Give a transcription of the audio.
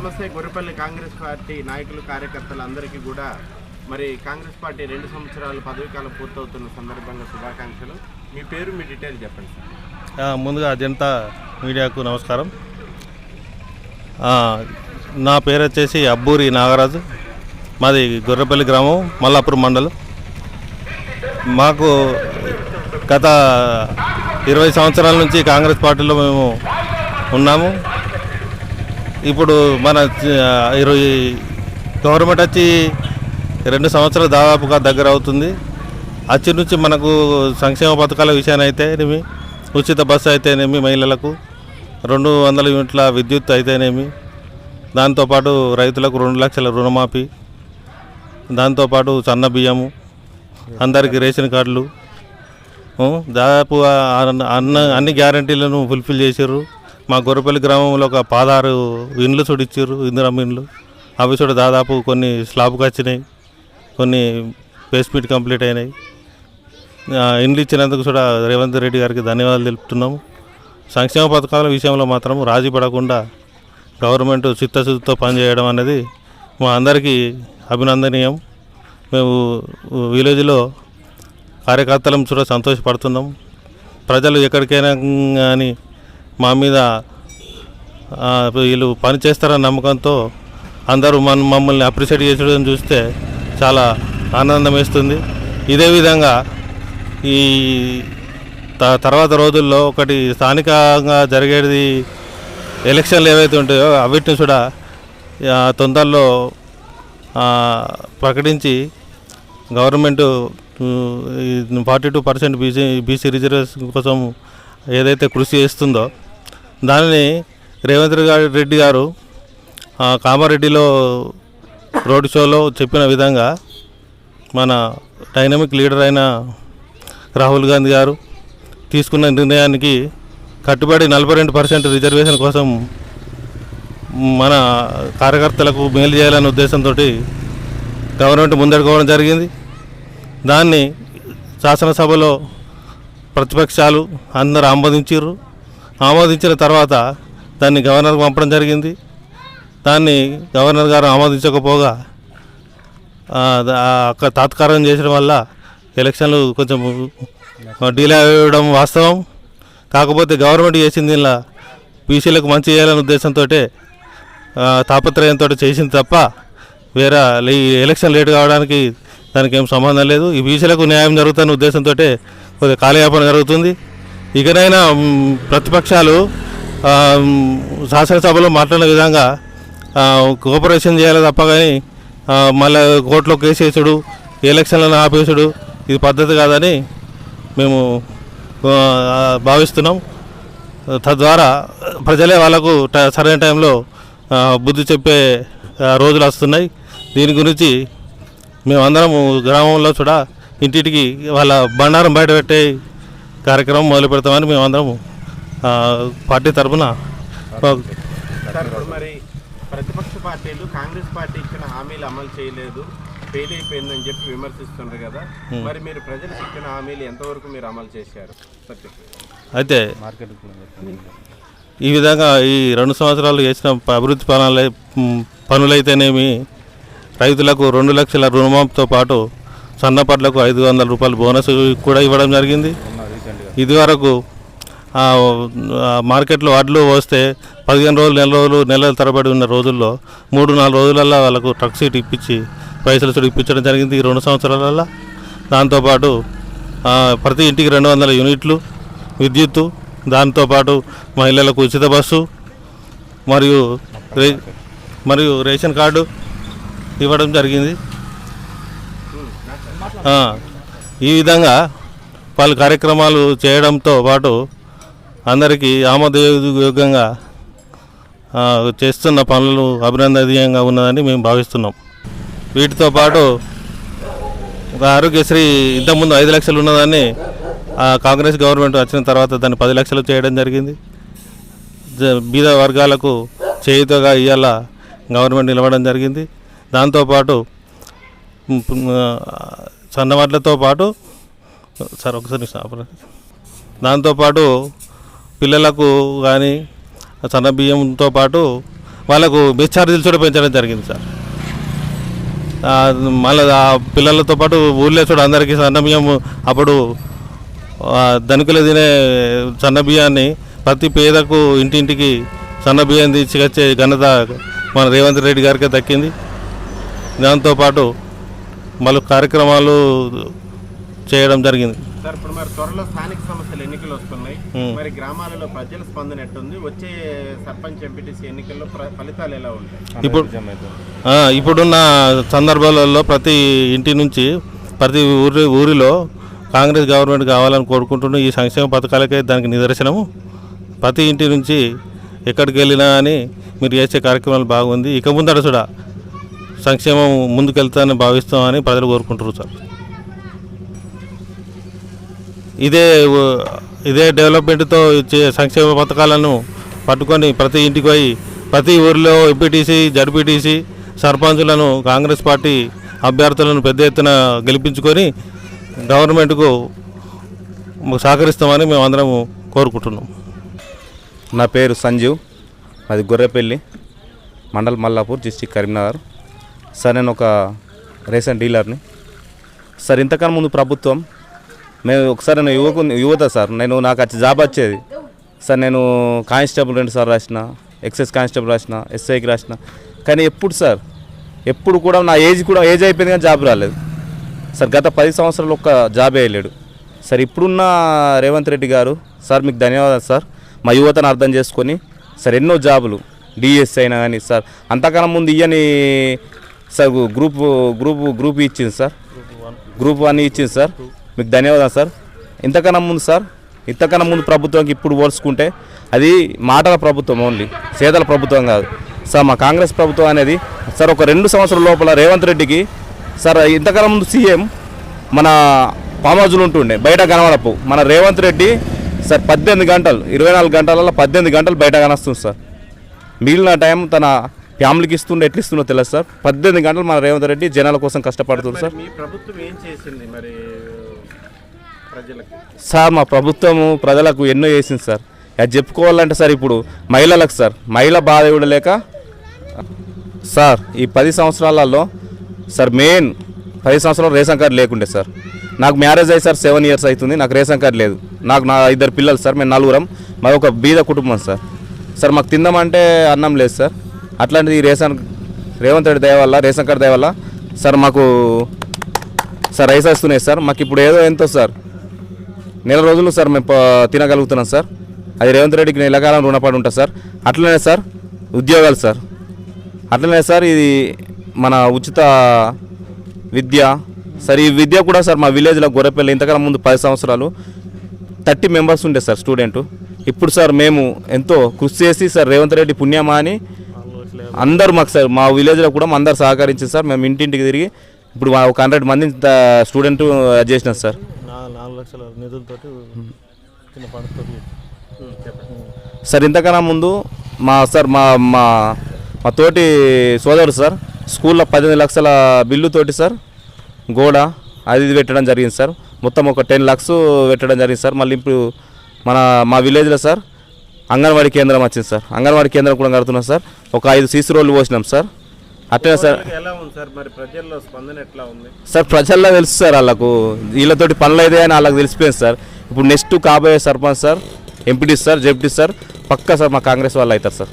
నమస్తే గొర్రెపల్లి కాంగ్రెస్ పార్టీ నాయకులు కార్యకర్తలు అందరికీ కూడా మరి కాంగ్రెస్ పార్టీ రెండు సంవత్సరాలు పదవీకాలం పూర్తవుతున్న సందర్భంగా శుభాకాంక్షలు. మీ పేరు మీ డీటెయిల్ చెప్పండి సార్. ముందుగా జనతా మీడియాకు నమస్కారం. నా పేరు వచ్చేసి అబ్బూరి నాగరాజు. మాది గొర్రెపల్లి గ్రామం మల్లాపూర్ మండలం. మాకు గత ఇరవై సంవత్సరాల నుంచి కాంగ్రెస్ పార్టీలో మేము ఉన్నాము. ఇప్పుడు మన ఇరవై గవర్నమెంట్ వచ్చి రెండు సంవత్సరాలు దాదాపుగా దగ్గర అవుతుంది. అచ్చి నుంచి మనకు సంక్షేమ పథకాల విషయాన్ని అయితేనేమి ఉచిత బస్సు అయితేనేమి మహిళలకు రెండు వందల యూనిట్ల విద్యుత్ అయితేనేమి దాంతోపాటు రైతులకు రెండు లక్షల రుణమాఫీ దాంతోపాటు సన్న బియ్యము అందరికీ రేషన్ కార్డులు దాదాపు అన్న అన్ని గ్యారంటీలను ఫుల్ఫిల్ చేసారు మా గొర్రెపల్లి గ్రామంలో ఒక పదహారు ఇండ్లు చూడిచ్చారు ఇందిరమ్మ ఇండ్లు. అవి చూడ దాదాపు కొన్ని స్లాబ్కి వచ్చినాయి కొన్ని బేస్మెంట్ కంప్లీట్ అయినాయి. ఇండ్లు ఇచ్చినందుకు కూడా రేవంత్ రెడ్డి గారికి ధన్యవాదాలు తెలుపుతున్నాము. సంక్షేమ పథకాల విషయంలో మాత్రం రాజీ పడకుండా గవర్నమెంట్ చిత్తశుద్ధితో పనిచేయడం అనేది మా అందరికీ అభినందనీయం. మేము విలేజ్లో కార్యకర్తలం కూడా సంతోషపడుతున్నాం. ప్రజలు ఎక్కడికైనా కానీ మా మీద వీళ్ళు పని చేస్తారన్న నమ్మకంతో అందరూ మన మమ్మల్ని అప్రిషియేట్ చేసడం చూస్తే చాలా ఆనందం వేస్తుంది. ఇదే విధంగా ఈ త- తర్వాత రోజుల్లో ఒకటి స్థానికంగా జరిగేది ఎలక్షన్లు ఏవైతే ఉంటాయో అవిటిని కూడా తొందరలో ప్రకటించి government forty two percent BC BC reservation కోసం ఏదైతే కృషి చేస్తుందో దానిని రేవంత్ రెడ్డి రెడ్డి గారు కామారెడ్డిలో రోడ్ షోలో చెప్పిన విధంగా మన డైనమిక్ లీడర్ అయిన రాహుల్ గాంధీ గారు తీసుకున్న నిర్ణయానికి కట్టుబడి నలభై రెండు పర్సెంట్ రిజర్వేషన్ కోసం మన కార్యకర్తలకు మేలు చేయాలనే ఉద్దేశంతో గవర్నమెంట్ ముందడుకోవడం జరిగింది. దాన్ని శాసనసభలో ప్రతిపక్షాలు అందరూ ఆమోదించారు ఆమోదించిన తర్వాత దాన్ని గవర్నర్కి పంపడం జరిగింది. దాన్ని గవర్నర్ గారు ఆమోదించకపోగా అక్కడ తాత్కారం చేయడం వల్ల ఎలక్షన్లు కొంచెం డీలే అవ్వడం వాస్తవం. కాకపోతే గవర్నమెంట్ చేసింది ఇలా బీసీలకు మంచి చేయాలనే ఉద్దేశంతో తాపత్రయంతో చేసింది తప్ప వేరే లే- ఎలక్షన్ లేట్ కావడానికి దానికి ఏం సంబంధం లేదు. ఈ బీసీలకు న్యాయం జరుగుతున్న ఉద్దేశంతో కొద్దిగా కాలయాపన జరుగుతుంది. ఇకనైనా ప్రతిపక్షాలు శాసనసభలో మాట్లాడిన విధంగా కోఆపరేషన్ చేయాలి తప్ప కానీ మళ్ళీ కోర్టులో కేసు వేసుడు ఎలక్షన్లను ఆపేసుడు ఇది పద్ధతి కాదని మేము భావిస్తున్నాం. తద్వారా ప్రజలే వాళ్ళకు సరైన టైంలో బుద్ధి చెప్పే రోజులు వస్తున్నాయి. దీని గురించి మేమందరం గ్రామంలో కూడా ఇంటింటికి వాళ్ళ బండారం బయట పెట్టే కార్యక్రమం మొదలు పెడతామని మేమందరం ఆ, పార్టీ తరఫున మరి ప్రతిపక్ష పార్టీలు కాంగ్రెస్ పార్టీ ఇచ్చిన హామీలు అమలు చేయలేదు ఫెయిల్ అయిపోయిందని చెప్పి విమర్శిస్తున్నారు కదా. మరి మీరు ప్రజలకు ఇచ్చిన హామీలు ఎంతవరకు మీరు అమలు చేశారు. అయితే ఈ విధంగా ఈ రెండు సంవత్సరాలు చేసిన అభివృద్ధి పనులై పనులైతేనేమి రైతులకు రెండు లక్షల రుణమాఫీతో పాటు సన్నపట్లకు ఐదు వందల రూపాయల బోనస్ కూడా ఇవ్వడం జరిగింది. ఇదివరకు మార్కెట్లో వడ్లు వస్తే పదిహేను రోజులు నెల రోజులు నెలల తరబడి ఉన్న రోజుల్లో మూడు నాలుగు రోజులల్లో వాళ్ళకు ట్రక్ సీట్ ఇప్పించి పైసలు సీట్ ఇప్పించడం జరిగింది ఈ రెండు సంవత్సరాలలో దాంతోపాటు ప్రతి ఇంటికి రెండు వందల యూనిట్లు విద్యుత్తు దాంతోపాటు మహిళలకు ఉచిత బస్సు మరియు రే మరియు రేషన్ కార్డు ఇవ్వడం జరిగింది. ఈ విధంగా పలు కార్యక్రమాలు చేయడంతో పాటు అందరికీ ఆమోదయోగ్యంగా చేస్తున్న పనులు అభినందనీయంగా ఉన్నదని మేము భావిస్తున్నాం. వీటితో పాటు ఆరోగ్యశ్రీ ఇంతకుముందు ఐదు లక్షలు ఉన్నదాన్ని ఆ కాంగ్రెస్ గవర్నమెంట్ వచ్చిన తర్వాత దాన్ని పది లక్షలు చేయడం జరిగింది. బీద వర్గాలకు చేయుతగా ఇవాళ గవర్నమెంట్ నిలవడం జరిగింది. దాంతోపాటు సన్నవాట్లతో పాటు సార్ ఒకసారి ఆపరా. దాంతోపాటు పిల్లలకు కానీ సన్న బియ్యంతో పాటు వాళ్ళకు మెస్ ఛార్జీలు కూడా పెంచడం జరిగింది సార్ మళ్ళీ ఆ పిల్లలతో పాటు ఊళ్ళో చూడ అందరికీ సన్న బియ్యం అప్పుడు ధనికులు తినే సన్న బియ్యాన్ని ప్రతి పేదకు ఇంటింటికి సన్న బియ్యం తీసుకొచ్చే ఘనత మన రేవంత్ రెడ్డి గారికి దక్కింది దాంతోపాటు మళ్ళీ కార్యక్రమాలు చేయడం జరిగింది. సార్ ఇప్పుడు మరి త్వరలో స్థానిక సంస్థల ఎన్నికలు వస్తున్నాయి. మరి గ్రామాలలో ప్రజల స్పందన ఎట్టుంది వచ్చే సర్పంచ్ ఎంపీటీసీ ఎన్నికల్లో ఫలితాలు ఎలా ఉంటాయి? ఇప్పుడు ఆ, ఇప్పుడున్న సందర్భాలలో ప్రతి ఇంటి నుంచి ప్రతి ఊరి ఊరిలో కాంగ్రెస్ గవర్నమెంట్ కావాలని కోరుకుంటున్న ఈ సంక్షేమ పథకాలకే దానికి నిదర్శనము. ప్రతి ఇంటి నుంచి ఎక్కడికి వెళ్ళినా అని మీరు చేసే కార్యక్రమాలు బాగుంది. ఇక ముందర కూడా సంక్షేమం ముందుకెళ్తానని భావిస్తామని ప్రజలు కోరుకుంటున్నారు సార్. ఇదే ఇదే డెవలప్మెంట్తో ఇచ్చే సంక్షేమ పథకాలను పట్టుకొని ప్రతి ఇంటికి పోయి ప్రతి ఊరిలో ఎంపీటీసీ జడ్పీటీసీ సర్పంచులను కాంగ్రెస్ పార్టీ అభ్యర్థులను పెద్ద ఎత్తున గెలిపించుకొని గవర్నమెంట్కు సహకరిస్తామని మేము అందరము కోరుకుంటున్నాం. నా పేరు సంజీవ్. అది గొర్రెపల్లి మండల్ మల్లాపూర్ డిస్టిక్ కరీంనగర్. సార్ నేను ఒక రేషన్ డీలర్ని. సార్ ఇంతకన్నా ముందు ప్రభుత్వం మేము ఒకసారి నేను యువకు యువత సార్ నేను నాకు వచ్చి జాబ్ వచ్చేది. సార్ నేను కానిస్టేబుల్ రెండు సార్ రాసిన ఎక్సైజ్ కానిస్టేబుల్ రాసిన ఎస్ఐకి రాసిన. కానీ ఎప్పుడు సార్ ఎప్పుడు కూడా నా ఏజ్ కూడా ఏజ్ అయిపోయింది కానీ జాబ్ రాలేదు. సార్ గత పది సంవత్సరాలు ఒక్క జాబ్ వేయలేడు. సార్ ఇప్పుడున్న రేవంత్ రెడ్డి గారు సార్ మీకు ధన్యవాదాలు సార్. మా యువతను అర్థం చేసుకొని సార్ ఎన్నో జాబులు డిఎస్ అయినా కానీ సార్ అంతకన్నా ముందు ఇయ్యని సార్ గ్రూప్ గ్రూప్ గ్రూప్ ఇచ్చింది సార్. గ్రూప్ వన్ ఇచ్చింది సార్. మీకు ధన్యవాదాలు సార్. ఇంతకన్నా ముందు సార్ ఇంతకన్నా ముందు ప్రభుత్వంకి ఇప్పుడు పోల్చుకుంటే అది మాటల ప్రభుత్వం ఓన్లీ సేదల ప్రభుత్వం కాదు. సార్ మా కాంగ్రెస్ ప్రభుత్వం అనేది సార్ ఒక రెండు సంవత్సరాల లోపల రేవంత్ రెడ్డికి సార్ ఇంతకన్నా ముందు సీఎం మన పామాజులు ఉంటుండే బయట కనబడపు. మన రేవంత్ రెడ్డి సార్ పద్దెనిమిది గంటలు ఇరవై నాలుగు గంటలలో పద్దెనిమిది గంటలు బయట కనొస్తుంది సార్. మిగిలిన టైం తన ఫ్యామిలీకి ఇస్తుండే ఎట్లా ఇస్తుందో తెలియదు సార్. పద్దెనిమిది గంటలు మన రేవంత్ రెడ్డి జనాల కోసం కష్టపడుతుంది సార్. ప్రభుత్వం ఏం చేసింది? మరి సార్ మా ప్రభుత్వము ప్రజలకు ఎన్నో చేసింది సార్. అది చెప్పుకోవాలంటే సార్ ఇప్పుడు మహిళలకు సార్. మహిళ బాధ ఇవ్వలేక సార్ ఈ పది సంవత్సరాలలో సార్ మెయిన్ పది సంవత్సరాలు రేషన్ కార్డు లేకుండే సార్. నాకు మ్యారేజ్ అయ్యి సార్ సెవెన్ ఇయర్స్ అవుతుంది. నాకు రేషన్ కార్డు లేదు. నాకు నా ఇద్దరు పిల్లలు సార్ మేము నలుగురం. మాది ఒక బీద కుటుంబం సార్. సార్ మాకు తిందామంటే అన్నం లేదు సార్. అట్లాంటిది ఈ రేషన్ రేవంత్ రెడ్డి దయ వల్ల రేషన్ కార్డు దయ వల్ల సార్ మాకు సార్ రైస్ వస్తున్నాయి సార్. మాకు ఇప్పుడు ఏదో ఎంతో సార్. నెల రోజులు సార్ మేము తినగలుగుతున్నాం సార్. అది రేవంత్ రెడ్డికి నెలకాలం రుణపడి ఉంటా సార్. అట్లనే సార్ ఉద్యోగాలు సార్. అట్లనే సార్ ఇది మన ఉచిత విద్య సార్ ఈ విద్య కూడా సార్ మా విలేజ్లో గొర్రెపల్లి ఇంతకన్నా ముందు పది సంవత్సరాలు థర్టీ మెంబర్స్ ఉండే సార్ స్టూడెంట్. ఇప్పుడు సార్ మేము ఎంతో కృషి చేసి సార్ రేవంత్ రెడ్డి పుణ్యమా అని అందరు మాకు సార్ మా విలేజ్లో కూడా అందరు సహకరించింది సార్. మేము ఇంటింటికి తిరిగి ఇప్పుడు ఒక హండ్రెడ్ మంది స్టూడెంట్ చేసినాం సార్. నాలుగు లక్షల నిధులతోటి చిన్న పండుగ సార్ ఇంతకన్నా ముందు మా సార్ మా మా మా తోటి సోదరుడు సార్ స్కూల్లో పద్దెనిమిది లక్షల బిల్లుతోటి సార్ గోడ అది ఇది పెట్టడం జరిగింది సార్. మొత్తం ఒక టెన్ లాక్స్ పెట్టడం జరిగింది సార్. మళ్ళీ ఇప్పుడు మన మా విలేజ్లో సార్ అంగన్వాడీ కేంద్రం వచ్చింది సార్. అంగన్వాడీ కేంద్రం కూడా కడుతున్నాం సార్. ఒక ఐదు సీసీ రోడ్లు పోసినాం సార్. అట్లనే సార్. ఎలా ఉంది సార్? మరి ప్రజల్లో స్పందన ఎట్లా ఉంది? సార్ ప్రజల్లో తెలుసు సార్ వాళ్ళకు. వీళ్ళతోటి పనులు అయితే అని వాళ్ళకి తెలిసిపోయింది సార్. ఇప్పుడు నెక్స్ట్ కాబోయే sarpanch sir MPT sir ZPT sir పక్కా సార్ మా కాంగ్రెస్ వాళ్ళు అవుతారు సార్.